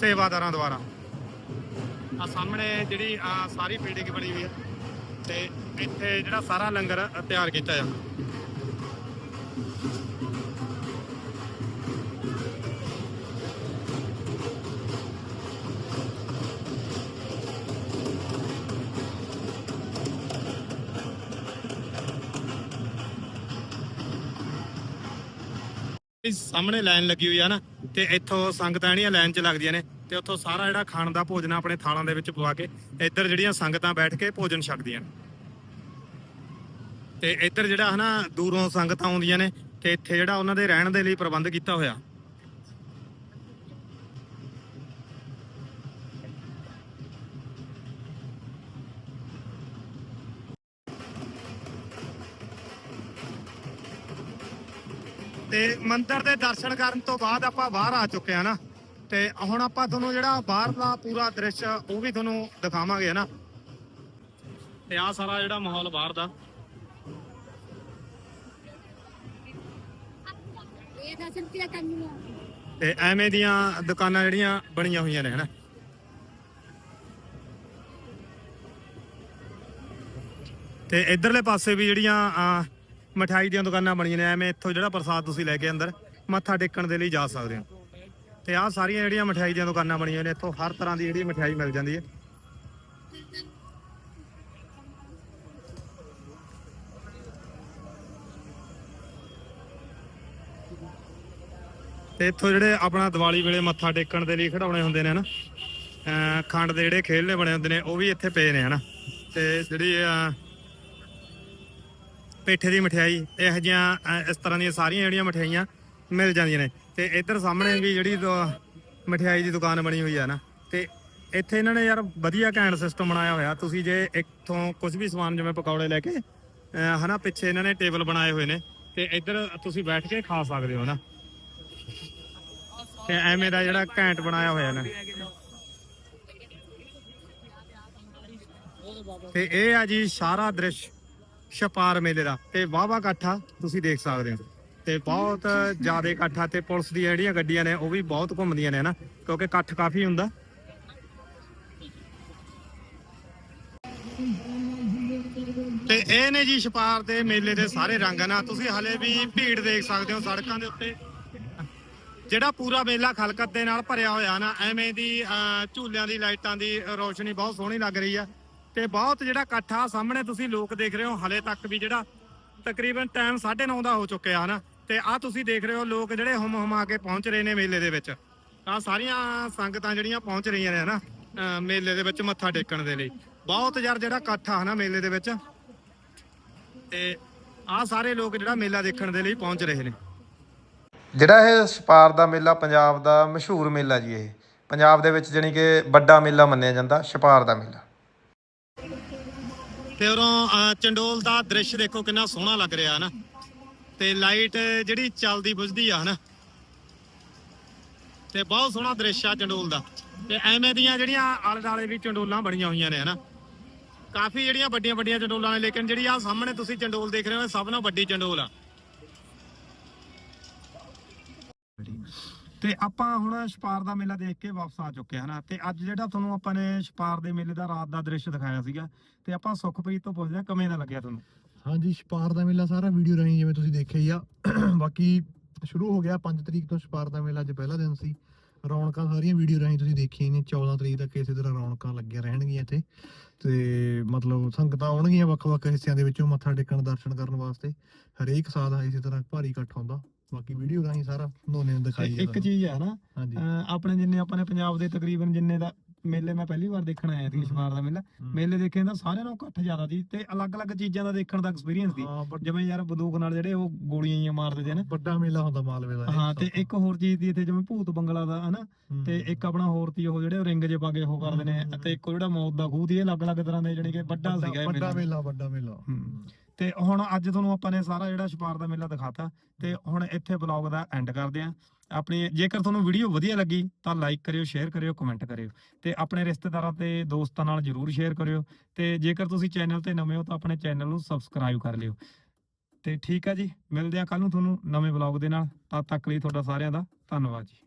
ਸੇਵਾਦਾਰਾਂ ਦੁਆਰਾ। ਆ ਸਾਹਮਣੇ ਜਿਹੜੀ ਆ ਸਾਰੀ ਬਿਲਡਿੰਗ ਬਣੀ ਹੋਈ ਹੈ ਤੇ ਇੱਥੇ ਜਿਹੜਾ ਸਾਰਾ ਲੰਗਰ ਤਿਆਰ ਕੀਤਾ ਜਾਂਦਾ। ਸਾਹਮਣੇ ਲਾਈਨ ਲੱਗੀ ਹੋਈ ਆ ਨਾ, ਤੇ ਇੱਥੋਂ ਸੰਗਤਾਂ ਜਿਹੜੀਆਂ ਲਾਈਨ 'ਚ ਲੱਗਦੀਆਂ ਨੇ, ਤੇ ਉੱਥੋਂ ਸਾਰਾ ਜਿਹੜਾ ਖਾਣ ਦਾ ਭੋਜਨ ਆਪਣੇ ਥਾਲਾਂ ਦੇ ਵਿੱਚ ਪਵਾ ਕੇ, ਇੱਧਰ ਜਿਹੜੀਆਂ ਸੰਗਤਾਂ ਬੈਠ ਕੇ ਭੋਜਨ ਛਕਦੀਆਂ ਨੇ। ਤੇ ਇੱਧਰ ਜਿਹੜਾ ਹਨਾ, ਦੂਰੋਂ ਸੰਗਤਾਂ ਆਉਂਦੀਆਂ ਨੇ, ਤੇ ਇੱਥੇ ਜਿਹੜਾ ਉਹਨਾਂ ਦੇ ਰਹਿਣ ਦੇ ਲਈ ਪ੍ਰਬੰਧ ਕੀਤਾ ਹੋਇਆ। ਤੇ ਮੰਦਿਰ ਦੇ ਦਰਸ਼ਨ ਕਰਨ ਤੋਂ ਬਾਅਦ ਆਪਾਂ ਬਾਹਰ ਆ ਚੁੱਕੇ ਆ ਨਾ। ਤੇ ਹੁਣ ਆਪਾਂ ਤੁਹਾਨੂੰ ਜਿਹੜਾ ਬਾਹਰਲਾ ਪੂਰਾ ਦ੍ਰਿਸ਼ ਉਹ ਵੀ ਤੁਹਾਨੂੰ ਦਿਖਾਵਾਂਗੇ ਨਾ। ਤੇ ਆ ਸਾਰਾ ਜਿਹੜਾ ਮਾਹੌਲ ਬਾਹਰ ਦਾ। ਤੇ ਐਵੇਂ ਦੀਆਂ ਦੁਕਾਨਾਂ ਜਿਹੜੀਆਂ ਬਣੀਆਂ ਹੋਈਆਂ ਨੇ ਹਨਾ ਤੇ ਇਧਰਲੇ ਪਾਸੇ ਵੀ ਜਿਹੜੀਆਂ ਮਠਾਈ ਦੀਆਂ ਦੁਕਾਨਾਂ ਬਣੀਆਂ ਨੇ, ਐਵੇਂ ਇੱਥੋਂ ਜਿਹੜਾ ਪ੍ਰਸਾਦ ਤੁਸੀਂ ਲੈ ਕੇ ਅੰਦਰ ਮੱਥਾ ਟੇਕਣ ਦੇ ਲਈ ਜਾ ਸਕਦੇ ਹੋ। ਤੇ ਆਹ ਸਾਰੀਆਂ ਜਿਹੜੀਆਂ ਮਠਿਆਈ ਦੀਆਂ ਦੁਕਾਨਾਂ ਬਣੀਆਂ ਨੇ, ਇੱਥੋਂ ਹਰ ਤਰ੍ਹਾਂ ਦੀ ਜਿਹੜੀ ਮਠਾਈ ਮਿਲ ਜਾਂਦੀ ਹੈ। ਤੇ ਇੱਥੋਂ ਜਿਹੜੇ ਆਪਣਾ ਦੀਵਾਲੀ ਵੇਲੇ ਮੱਥਾ ਟੇਕਣ ਦੇ ਲਈ ਖਿਡੌਣੇ ਹੁੰਦੇ ਨੇ ਹਨਾ, ਅਹ ਖੰਡ ਦੇ ਜਿਹੜੇ ਖੇਲਣੇ ਬਣੇ ਹੁੰਦੇ ਨੇ, ਉਹ ਵੀ ਇੱਥੇ ਪਏ ਨੇ ਹਨਾ। ਤੇ ਜਿਹੜੀ ਪੇਠੇ ਦੀ ਮਠਿਆਈ, ਇਹੋ ਜਿਹੀਆਂ ਇਸ ਤਰ੍ਹਾਂ ਦੀਆਂ ਸਾਰੀਆਂ ਜਿਹੜੀਆਂ ਮਠਿਆਈਆਂ ਮਿਲ ਜਾਂਦੀਆਂ ਨੇ। ਤੇ ਇੱਧਰ ਸਾਹਮਣੇ ਵੀ ਜਿਹੜੀ ਦੁ- ਮਠਿਆਈ ਦੀ ਦੁਕਾਨ ਬਣੀ ਹੋਈ ਆ ਨਾ, ਤੇ ਇੱਥੇ ਇਹਨਾਂ ਨੇ ਯਾਰ ਵਧੀਆ ਘੈਂਟ ਸਿਸਟਮ ਬਣਾਇਆ ਹੋਇਆ। ਤੁਸੀਂ ਜੇ ਇੱਥੋਂ ਕੁਝ ਵੀ ਸਮਾਨ ਜਿਵੇਂ ਪਕੌੜੇ ਲੈ ਕੇ ਹਨਾ, ਪਿੱਛੇ ਇਹਨਾਂ ਨੇ ਟੇਬਲ ਬਣਾਏ ਹੋਏ ਨੇ, ਤੇ ਇੱਧਰ ਤੁਸੀਂ ਬੈਠ ਕੇ ਖਾ ਸਕਦੇ ਹੋ ਨਾ। ਤੇ ਐਵੇਂ ਦਾ ਜਿਹੜਾ ਘੈਂਟ ਬਣਾਇਆ ਹੋਇਆ ਨਾ। ਤੇ ਇਹ ਆ ਜੀ ਸਾਰਾ ਦ੍ਰਿਸ਼। ਛਪਾਰ ਮੇਲੇ ਦਾ ਤੇ ਵਾਵਾ ਇਕੱਠਾ ਤੁਸੀਂ ਦੇਖ ਸਕਦੇ ਹੋ। ਤੇ ਬਹੁਤ ਜ਼ਿਆਦਾ ਇਕੱਠਾ ਤੇ ਪੁਲਿਸ ਦੀਆਂ ਜਿਹੜੀਆਂ ਗੱਡੀਆਂ ਨੇ ਉਹ ਵੀ ਬਹੁਤ ਘੁੰਮਦੀਆਂ ਨੇ ਨਾ? ਕਿਉਂਕਿ ਇਕੱਠ ਕਾਫੀ ਹੁੰਦਾ। ਤੇ ਇਹ ਨੇ ਜੀ ਛਪਾਰ ਦੇ ਮੇਲੇ ਦੇ ਸਾਰੇ ਰੰਗ ਨਾ? ਤੁਸੀਂ ਹਲੇ ਵੀ ਭੀੜ ਦੇਖ ਸਕਦੇ ਹੋ ਸੜਕਾਂ ਦੇ ਉੱਤੇ। ਜਿਹੜਾ ਪੂਰਾ ਮੇਲਾ ਖਲਕਤ ਦੇ ਨਾਲ ਭਰਿਆ ਹੋਇਆ ਨਾ? ਐਵੇਂ ਦੀ ਝੂਲਿਆਂ ਦੀ, ਲਾਈਟਾਂ ਦੀ ਰੋਸ਼ਨੀ ਬਹੁਤ ਸੋਹਣੀ ਲੱਗ ਰਹੀ ਆ। ਤੇ ਬਹੁਤ ਜਿਹੜਾ ਇਕੱਠਾ ਸਾਹਮਣੇ ਤੁਸੀਂ ਲੋਕ ਦੇਖ ਰਹੇ ਹੋ, ਹਲੇ ਤੱਕ ਵੀ ਜਿਹੜਾ ਤਕਰੀਬਨ ਟਾਈਮ 9:30 ਦਾ ਹੋ ਚੁੱਕਿਆ ਹਨਾ। ਤੇ ਆ ਤੁਸੀਂ ਦੇਖ ਰਹੇ ਹੋ ਲੋਕ ਜਿਹੜੇ ਹੁਮ ਹੁਮਾ ਕੇ ਪਹੁੰਚ ਰਹੇ ਨੇ ਮੇਲੇ ਦੇ ਵਿੱਚ। ਆ ਸਾਰੀਆਂ ਸੰਗਤਾਂ ਜਿਹੜੀਆਂ ਪਹੁੰਚ ਰਹੀਆਂ ਨੇ ਹਨਾ ਮੇਲੇ ਦੇ ਵਿੱਚ ਮੱਥਾ ਟੇਕਣ ਦੇ ਲਈ। ਬਹੁਤ ਯਾਰ ਜਿਹੜਾ ਇਕੱਠ ਆ ਹਨਾ ਮੇਲੇ ਦੇ ਵਿੱਚ। ਤੇ ਆ ਸਾਰੇ ਲੋਕ ਜਿਹੜਾ ਮੇਲਾ ਦੇਖਣ ਦੇ ਲਈ ਪਹੁੰਚ ਰਹੇ ਨੇ। ਜਿਹੜਾ ਇਹ ਸਪਾਰ ਦਾ ਮੇਲਾ, ਪੰਜਾਬ ਦਾ ਮਸ਼ਹੂਰ ਮੇਲਾ ਜੀ ਇਹ। ਪੰਜਾਬ ਦੇ ਵਿੱਚ ਜਾਣੀ ਕਿ ਵੱਡਾ ਮੇਲਾ ਮੰਨਿਆ ਜਾਂਦਾ, ਛਪਾਰ ਦਾ ਮੇਲਾ। ਤੇ ਉਰੋਂ ਅਹ, ਚੰਡੋਲ ਦਾ ਦ੍ਰਿਸ਼ ਦੇਖੋ ਕਿੰਨਾ ਸੋਹਣਾ ਲੱਗ ਰਿਹਾ ਨਾ। ਤੇ ਲਾਈਟ ਜਿਹੜੀ ਚੱਲਦੀ ਬੁਝਦੀ ਆ ਹਨਾ ਤੇ ਬਹੁਤ ਸੋਹਣਾ ਦ੍ਰਿਸ਼ ਆ ਚੰਡੋਲ ਦਾ। ਤੇ ਐਵੇਂ ਦੀਆਂ ਜਿਹੜੀਆਂ ਆਲੇ ਦੁਆਲੇ ਵੀ ਚੰਡੋਲਾਂ ਬਣੀਆਂ ਹੋਈਆਂ ਨੇ ਹਨਾ ਕਾਫੀ ਜਿਹੜੀਆਂ ਵੱਡੀਆਂ ਵੱਡੀਆਂ ਚੰਡੋਲਾਂ ਨੇ ਲੇਕਿਨ ਜਿਹੜੀ ਆ ਸਾਹਮਣੇ ਤੁਸੀਂ ਚੰਡੋਲ ਦੇਖ ਰਹੇ ਹੋ ਇਹ ਸਭ ਨਾਲੋਂ ਵੱਡੀ ਚੰਡੋਲ ਆ। ਤੇ ਆਪਾਂ ਹੁਣ ਛਪਾਰ ਦਾ ਮੇਲਾ ਦੇਖ ਕੇ ਵਾਪਸ ਆ ਚੁੱਕੇ ਹਾਂ ਤੇ ਅੱਜ ਜਿਹੜਾ ਤੁਹਾਨੂੰ ਆਪਾਂ ਨੇ ਛਪਾਰ ਦੇ ਮੇਲੇ ਦਾ ਰਾਤ ਦਾ ਦ੍ਰਿਸ਼ ਦਿਖਾਇਆ ਸੀਗਾ, ਤੇ ਆਪਾਂ ਸੁਖਪ੍ਰੀਤ ਤੋਂ ਪੁੱਛਦੇ ਹਾਂ, ਕਿਵੇਂ ਦਾ ਲੱਗਿਆ ਤੁਹਾਨੂੰ? ਹਾਂਜੀ, ਛਪਾਰ ਦਾ ਮੇਲਾ ਸਾਰਾ ਵੀਡੀਓ ਰਾਹੀਂ ਜਿਵੇਂ ਤੁਸੀਂ ਦੇਖਿਆ ਹੀ ਆ। ਬਾਕੀ ਸ਼ੁਰੂ ਹੋ ਗਿਆ 5 ਤਰੀਕ ਤੋਂ ਛਪਾਰ ਦਾ ਮੇਲਾ ਅੱਜ ਪਹਿਲਾ ਦਿਨ ਸੀ। ਰੌਣਕਾਂ ਸਾਰੀਆਂ ਵੀਡੀਓ ਰਾਹੀਂ ਤੁਸੀਂ ਦੇਖੀਆਂ ਨੇ 14 ਤਰੀਕ ਤੱਕ ਇਸੇ ਤਰ੍ਹਾਂ ਰੌਣਕਾਂ ਲੱਗੀਆਂ ਰਹਿਣਗੀਆਂ ਇੱਥੇ। ਤੇ ਮਤਲਬ ਸੰਗਤਾਂ ਆਉਣਗੀਆਂ ਵੱਖ-ਵੱਖ ਹਿੱਸਿਆਂ ਦੇ ਵਿੱਚੋਂ, ਮੱਥਾ ਟੇਕਣ, ਦਰਸ਼ਨ ਕਰਨ ਵਾਸਤੇ। ਹਰੇਕ ਸਾਲ ਇਸੇ ਤਰ੍ਹਾਂ ਭਾਰੀ ਇਕੱਠ ਹੁੰਦਾ। ਬਾਕੀ ਵੀਡੀਓ ਰਾਹੀਂ ਸਾਰਾ ਨੋਨੇ ਨੂੰ ਦਿਖਾਈ ਇੱਕ ਚੀਜ਼ ਹੈ ਨਾ ਆਪਣੇ ਜਿੰਨੇ ਆਪਾਂ ਨੇ ਪੰਜਾਬ ਦੇ ਤਕਰੀਬਨ ਜਿੰਨੇ ਦਾ ਮੇਲੇ ਮੈਂ ਪਹਿਲੀ ਵਾਰ ਦੇਖਣ ਆਇਆ ਸੀ ਛਪਾਰ ਦਾ ਮੇਲਾ ਮੇਲੇ ਦੇਖੇ ਤਾਂ ਸਾਰਿਆਂ ਨਾਲੋਂ ਇਕੱਠ ਜ਼ਿਆਦਾ ਸੀ ਤੇ ਅਲੱਗ-ਅਲੱਗ ਚੀਜ਼ਾਂ ਦਾ ਦੇਖਣ ਦਾ ਐਕਸਪੀਰੀਅੰਸ ਸੀ। ਹਾਂ ਜਿਵੇਂ ਯਾਰ ਬੰਦੂਕ ਨਾਲ ਜਿਹੜੇ ਉਹ ਗੋਲੀਆਂ ਜਿਹੀਆਂ ਮਾਰਦੇ ਸੀ ਨਾ। ਵੱਡਾ ਮੇਲਾ ਹੁੰਦਾ ਮਾਲਵੇ ਦਾ ਹਾਂ ਤੇ। ਇੱਕ ਹੋਰ ਚੀਜ਼ ਦੀ ਇੱਥੇ ਜਿਵੇਂ ਭੂਤ ਬੰਗਲਾ ਦਾ ਹਨਾ? ਹੂੰ। ਤੇ ਇੱਕ ਆਪਣਾ ਹੋਰ ਤੀ ਉਹ ਜਿਹੜੇ ਰਿੰਗ ਜੇ ਪਾ ਕੇ ਉਹ ਕਰਦੇ ਨੇ ਤੇ ਇੱਕ ਜਿਹੜਾ ਮੌਤ ਦਾ ਖੂਹ ਦੀ ਇਹ ਅਲੱਗ-ਅਲੱਗ ਤਰ੍ਹਾਂ ਦੇ ਜਾਣੀ ਕਿ ਵੱਡਾ ਸੀਗਾ ਇਹ ਵੱਡਾ ਮੇਲਾ। ਵੱਡਾ ਮੇਲਾ। ਹੂੰ। ਤੇ ਹੁਣ ਅੱਜ ਤੁਹਾਨੂੰ ਆਪਾਂ ਨੇ ਸਾਰਾ ਜਿਹੜਾ ਛਪਾਰ ਦਾ ਮੇਲਾ ਦਿਖਾਤਾ ਤੇ ਹੁਣ ਇੱਥੇ ਬਲੌਗ ਦਾ ਐਂਡ ਕਰਦੇ ਆਂ। ਆਪਣੀ ਜੇਕਰ ਤੁਹਾਨੂੰ ਵੀਡੀਓ ਵਧੀਆ ਲੱਗੀ ਤਾਂ ਲਾਈਕ ਕਰਿਓ ਸ਼ੇਅਰ ਕਰਿਓ ਕਮੈਂਟ ਕਰਿਓ ਤੇ ਆਪਣੇ ਰਿਸ਼ਤੇਦਾਰਾਂ ਤੇ ਦੋਸਤਾਂ ਨਾਲ ਜਰੂਰ ਸ਼ੇਅਰ ਕਰਿਓ ਤੇ ਜੇਕਰ ਤੁਸੀਂ ਚੈਨਲ ਤੇ ਨਵੇਂ ਹੋ ਤਾਂ ਆਪਣੇ ਚੈਨਲ ਨੂੰ ਸਬਸਕ੍ਰਾਈਬ ਕਰ ਲਿਓ। ਤੇ ਠੀਕ ਆ ਜੀ, ਮਿਲਦੇ ਆ ਕੱਲ ਨੂੰ ਤੁਹਾਨੂੰ ਨਵੇਂ ਬਲੌਗ ਦੇ ਨਾਲ। ਤਦ ਤੱਕ ਲਈ ਤੁਹਾਡਾ ਸਾਰਿਆਂ ਦਾ ਧੰਨਵਾਦ ਜੀ।